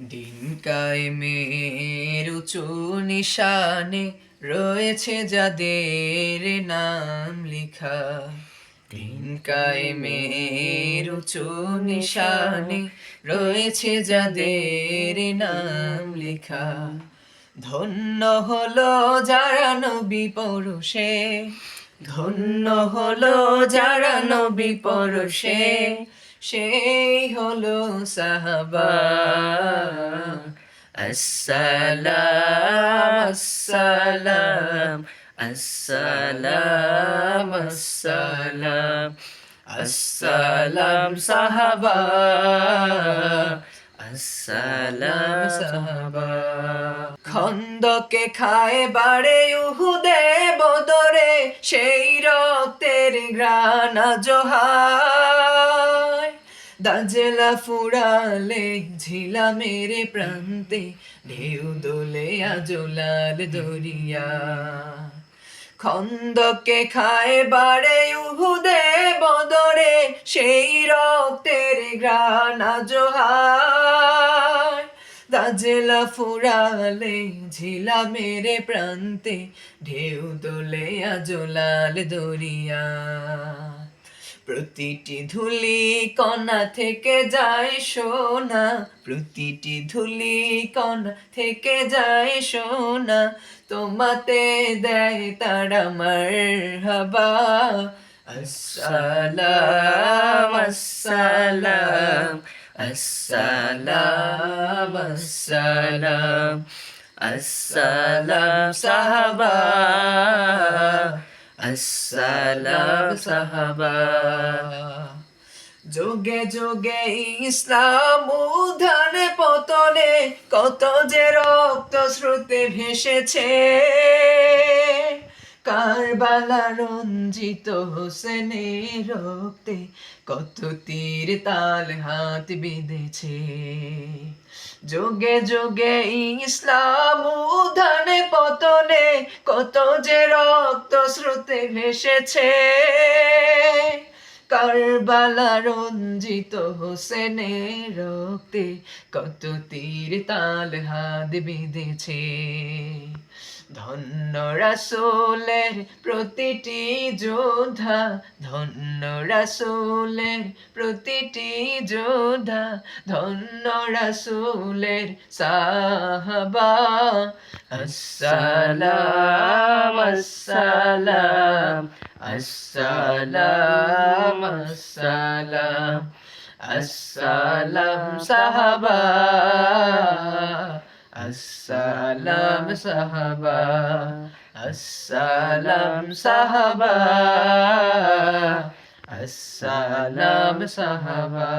দিন কায়েমের উঁচু নিশানে রয়েছে যাদের নাম লিখা। দিন কায়েমের উঁচু নিশানে রয়েছে যাদের নাম লিখা। ধন্য হলো যারা নবী পরশে, ধন্য হলো যারা নবী পরশে সেই হলো সাহাবা। আসসালাম আসসালাম আসসালাম আসসালাম। আসসালাম সাহাবা। আসসালাম সাহাবা। খন্দকে খায় বাড়ে উহুদে বদরে, সেই রক্তের গ্রানা জোহার দাজলা ফুরালে ঝিলা মেরে প্রান্তে, ঢেউ দোলে আজলাল দরিয়া। খন্দকে খায় বাড়ে উহুদে বদরে, সেই রক্তের গ্রানা জোহার দাজলা ফুরালে ঝিলা মেরে প্রান্তে, ঢেউ দোলে আজলাল দরিয়া। প্রতিটি ধুলি কণা থেকে যায় সোনা। প্রতিটি ধুলি কণা থেকে যায় সোনা। তোমাতে দেয় তারা মার হাবা আসসালাম আসসালাম আসসালাম আসসালাম আসসালাম, সাহাবা। আসসালাম সাহাবা। যোগে যোগে ইসলাম উধানে পতনে কত যে রক্ত স্রোতে ভেসেছে। কারবালা রঞ্জিত হোসেনের রক্তে কত তীর তাল হাত বিঁধেছে। যোগে যোগে ইসলাম উধানে পতনে কত যে রক্ত স্রোতে ভেসেছে। কারবালা রঞ্জিত হোসেনের রক্তে কত তীর তাল হাত বিঁধেছে। ধন্য রাসোলের প্রতিটি যোদ্ধা ধন্য রাসোলের প্রতিটি যোদ্ধা ধন্য রাসোলের সাহাবা, আসসালাম। আসসালাম আসসালাম আসসালাম আসসালাম সাহাবা আসসালাম সাহাবা আসসালাম সাহাবা আসসালাম সাহাবা